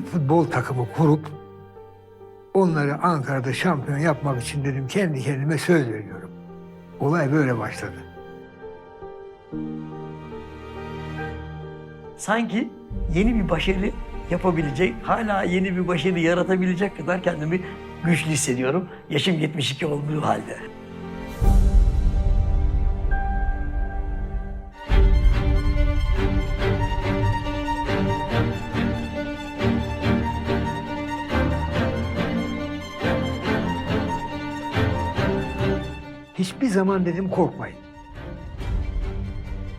bir futbol takımı kurup onları Ankara'da şampiyon yapmak için dedim kendi kendime söz veriyorum. Olay böyle başladı. sanki yeni bir başarı yapabilecek, hala yeni bir başarı yaratabilecek kadar kendimi güçlü hissediyorum. Yaşım 72 olduğu halde. Hiçbir zaman dedim korkmayın.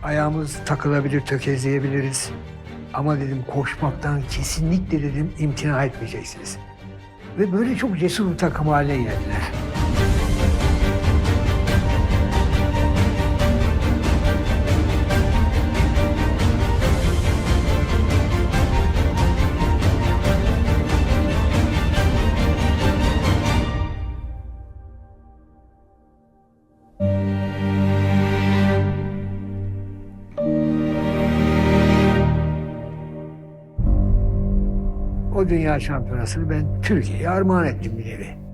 Ayağımız takılabilir, tökezleyebiliriz. Ama dedim koşmaktan kesinlikle dedim imtina etmeyeceksiniz. Ve böyle çok cesur bir takım haline geldiler. O dünya şampiyonasını ben Türkiye'ye armağan ettim bir nevi.